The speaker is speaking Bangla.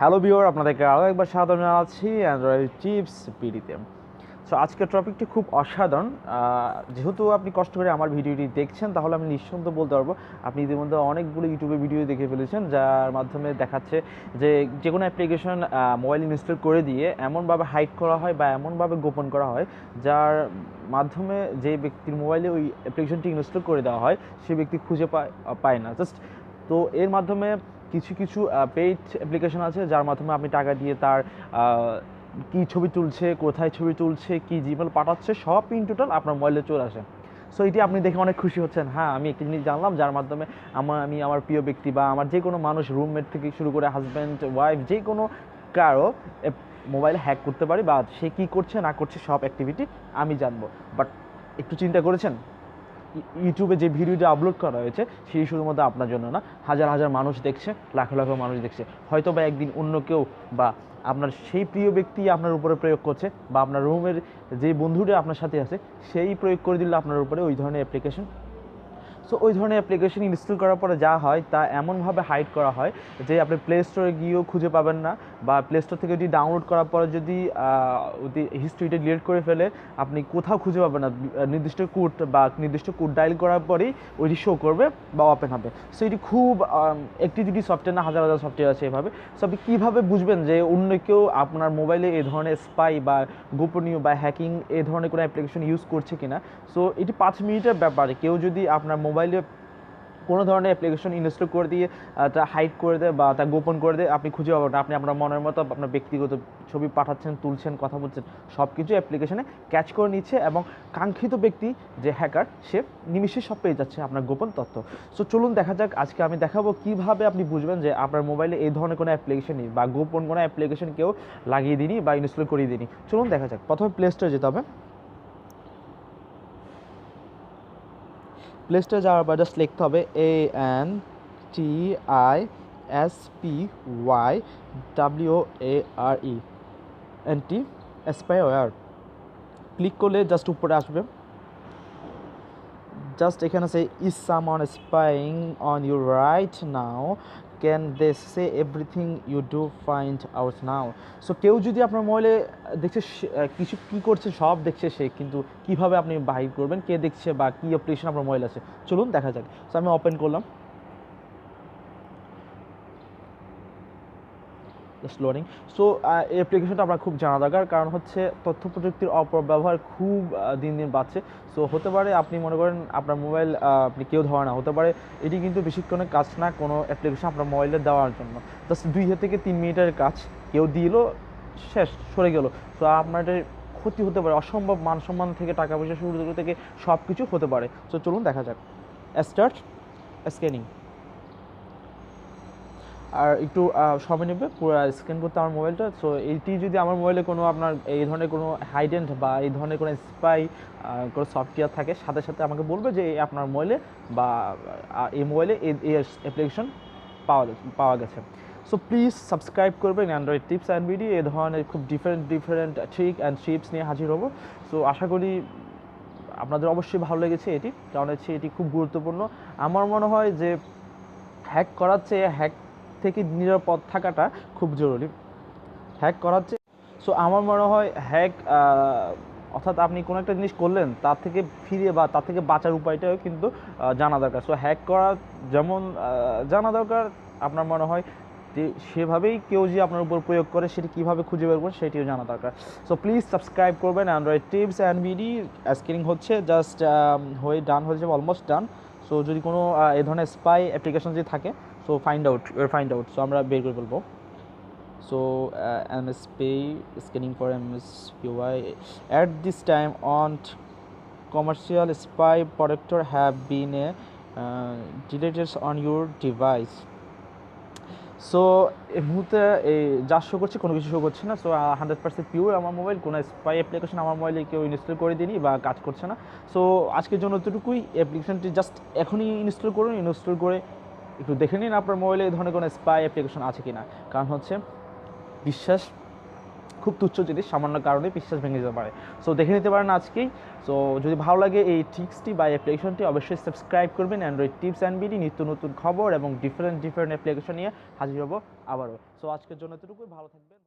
হ্যালো বিওর আপনাদেরকে আরও একবার স্বাগত জানাচ্ছি অ্যান্ড্রয়েড চিপস পিডিতে সো আজকের টপিকটি খুব অসাধারণ। যেহেতু আপনি কষ্ট করে আমার ভিডিওটি দেখছেন, তাহলে আমি নিঃসন্দ বলতে পারব, আপনি ইতিমধ্যে অনেকগুলো ইউটিউবে ভিডিও দেখে ফেলেছেন, যার মাধ্যমে দেখাচ্ছে যে যে কোনো অ্যাপ্লিকেশন মোবাইল ইনস্টল করে দিয়ে এমনভাবে হাইড করা হয় বা এমনভাবে গোপন করা হয়, যার মাধ্যমে যে ব্যক্তির মোবাইলে ওই অ্যাপ্লিকেশনটি ইনস্টল করে দেওয়া হয় সেই ব্যক্তি খুঁজে পায় পায় না। জাস্ট তো এর মাধ্যমে কিছু কিছু পেইড অ্যাপ্লিকেশন আছে যার মাধ্যমে আপনি টাকা দিয়ে তার কি ছবি তুলছে, কোথায় ছবি তুলছে, কি জিমেল পাঠাচ্ছে, সব ইন টোটাল আপনার মোবাইলে চলে আসে। সো এটি আপনি দেখে অনেক খুশি হচ্ছেন। হ্যাঁ আমি একটি জিনিস জানলাম যার মাধ্যমে আমার আমি আমার প্রিয় ব্যক্তি বা আমার যে কোনো মানুষ রুমমেট থেকে শুরু করে হাজব্যান্ড ওয়াইফ যে কোনো কারও মোবাইলে হ্যাক করতে পারি বা সে কী করছে, না করছে, সব অ্যাক্টিভিটি আমি জানব। বাট একটু চিন্তা করেছেন? ইউটিউবে যে ভিডিওটি আপলোড করা হয়েছে, সেই শুধুমাত্র আপনার জন্য না, হাজার হাজার মানুষ দেখছে, লাখ লাখ মানুষ দেখছে। হয়তো বা একদিন অন্য কেউ বা আপনার সেই প্রিয় ব্যক্তি আপনার উপরে প্রয়োগ করছে বা আপনার রুমের যে বন্ধুটা আপনার সাথে আছে, সেই প্রয়োগ করে দিলে আপনার উপরে ওই ধরনের অ্যাপ্লিকেশন সো ওই ধরনের অ্যাপ্লিকেশন ইনস্টল করার পরে যা হয়, তা এমনভাবে হাইড করা হয় যে আপনি প্লে স্টোরে গিয়েও খুঁজে পাবেন না বা প্লে স্টোর থেকে যদি ডাউনলোড করার পরে যদি হিস্ট্রিটা ডিলিট করে ফেলে, আপনি কোথাও খুঁজে পাবেন না। নির্দিষ্ট কোড বা নির্দিষ্ট কোড ডায়াল করার পরেই ওইটি শো করবে বা ওপেন হবে। সো এটি খুব একটি দুটি সফটওয়্যার না, হাজার হাজার সফটওয়্যার আছে এভাবে। সো আপনি কীভাবে বুঝবেন যে অন্য কেউ আপনার মোবাইলে এ ধরনের স্পাই বা গোপনীয় বা হ্যাকিং এ ধরনের কোনো অ্যাপ্লিকেশন ইউজ করছে কিনা? সো এটি পাঁচ মিনিটের ব্যাপারে। কেউ যদি আপনার মোবাইলে কোনো ধরনের অ্যাপ্লিকেশন ইনস্টল করে দিয়ে তা হাইড করে দেয় বা তা গোপন করে দেয়, আপনি খুঁজে পাবেন। আপনি আপনার মনের মতো আপনার ব্যক্তিগত ছবি পাঠাচ্ছেন, তুলছেন, কথা বলছেন সব কিছু অ্যাপ্লিকেশনে ক্যাচ করে নিচ্ছে এবং কাঙ্ক্ষিত ব্যক্তি যে হ্যাকার সে নিমিষে সব পেয়ে যাচ্ছে আপনার গোপন তথ্য। সো চলুন দেখা যাক, আজকে আমি দেখাবো কীভাবে আপনি বুঝবেন যে আপনার মোবাইলে এই ধরনের কোনো অ্যাপ্লিকেশন নেই বা গোপন কোনো অ্যাপ্লিকেশন কেউ লাগিয়ে দিনি বা ইনস্টল করিয়ে দিনি চলুন দেখা যাক, প্রথমে প্লে স্টোরে যেতে হবে। প্লে স্টোরে যাওয়ার পর জাস্ট লিখতে হবে A N T I S P Y W A R E N T aspire click করলে জাস্ট উপরে আসবে। জাস্ট এখানে she is on spying on your right now can they see everything you do find out now so কেউ যদি আপনার মোবাইলে দেখছে কিছু কী করছে, সব দেখছে সে, কিন্তু কীভাবে আপনি বাহির করবেন, কে দেখছে বা কী অপারেশন আপনার মোবাইল আছে, চলুন দেখা যাক। সো আমি ওপেন করলাম জাস্ট লোডিং সো এই অ্যাপ্লিকেশনটা আপনার খুব জানা দরকার, কারণ হচ্ছে তথ্য প্রযুক্তির অপব্যবহার খুব দিন দিন বাড়ছে। সো হতে পারে আপনি মনে করেন আপনার মোবাইল আপনি কেউ ধরে না, হতে পারে এটি কিন্তু বেশিক্ষণের কাজ না কোনো অ্যাপ্লিকেশন আপনার মোবাইলে দেওয়ার জন্য। জাস্ট দুই থেকে তিন মিনিটের কাজ কেউ দিল, শেষ, সরে গেল। সো আপনার ক্ষতি হতে পারে, অসম্ভব মান সম্মান থেকে টাকা পয়সা শুরু থেকে সব কিছু হতে পারে। সো চলুন দেখা যাক। স্টার্ট স্ক্যানিং আর একটু সময় নেবে, পুরো স্ক্যান করতে আমার মোবাইলটা সো এইটি যদি আমার মোবাইলে কোনো আপনার এই ধরনের কোনো হাইডেন্ট বা এই ধরনের কোনো স্পাই কোনো সফটওয়্যার থাকে, সাথে সাথে আমাকে বলবে যে আপনার মোবাইলে বা এই মোবাইলে এই অ্যাপ্লিকেশন পাওয়া পাওয়া গেছে। সো প্লিজ সাবস্ক্রাইব করবেন অ্যান্ড্রয়েড টিপস অ্যান্ড ভিডিও এই ধরনের খুব different different trick and tips নিয়ে হাজির হব। সো আশা করি আপনাদের অবশ্যই ভালো লেগেছে এটি। কারণ হচ্ছে এটি খুব গুরুত্বপূর্ণ। আমার মনে হয় যে হ্যাক করার চেয়ে হ্যাক থেকে নিরাপদ থাকাটা খুব জরুরি। হ্যাক করার চেয়ে সো আমার মনে হয় হ্যাক অর্থাৎ আপনি কোনো একটা জিনিস করলেন, তার থেকে ফিরে বা তার থেকে বাঁচার উপায়টাও কিন্তু জানা দরকার। সো হ্যাক করা যেমন জানা দরকার, আপনার মনে হয় যে সেভাবেই কেউ যে আপনার উপর প্রয়োগ করে, সেটি কীভাবে খুঁজে বের করবেন সেটিও জানা দরকার। সো প্লিজ সাবস্ক্রাইব করবেন android tips and video screening হচ্ছে জাস্ট হয়ে ডান হয়ে যাবে অলমোস্ট ডান সো যদি কোনো এই ধরনের স্পাই অ্যাপ্লিকেশন যদি থাকে so find out find out so আমরা বের করে বলব সো এম ফেলব। So uh, MSP scanning for MSPY at this time on commercial spy protector have been uh, deleted on your device. So এই মুহূর্তে এই যা শো করছে কোনো কিছু শো করছে না। সো হান্ড্রেড পার্সেন্ট পিওর আমার মোবাইল কোনো স্পাই অ্যাপ্লিকেশন আমার মোবাইলে কেউ ইনস্টল করে দিনি বা কাজ করছে না। সো আজকের জন্য এতটুকুই। অ্যাপ্লিকেশনটি জাস্ট এখনই ইনস্টল করুন ইনস্টল করে একটু দেখে নিন আপনার মোবাইলে এই ধরনের কোনো স্পাই অ্যাপ্লিকেশন আছে কি না কারণ হচ্ছে, বিশ্বাস খুব তুচ্ছ জিনিস, সামান্য কারণে বিশ্বাস ভেঙে যেতে পারে। সো দেখে নিতে পারেন আজকেই। সো যদি ভালো লাগে এই টিপসটি বা অ্যাপ্লিকেশনটি অবশ্যই সাবস্ক্রাইব করবেন। অ্যান্ড্রয়েড টিপস অ্যান্ড বিডি নিত্য নতুন খবর এবং ডিফারেন্ট ডিফারেন্ট অ্যাপ্লিকেশন নিয়ে হাজির হব আবারও। সো আজকের জন্য এতটুকুই। ভালো থাকবেন।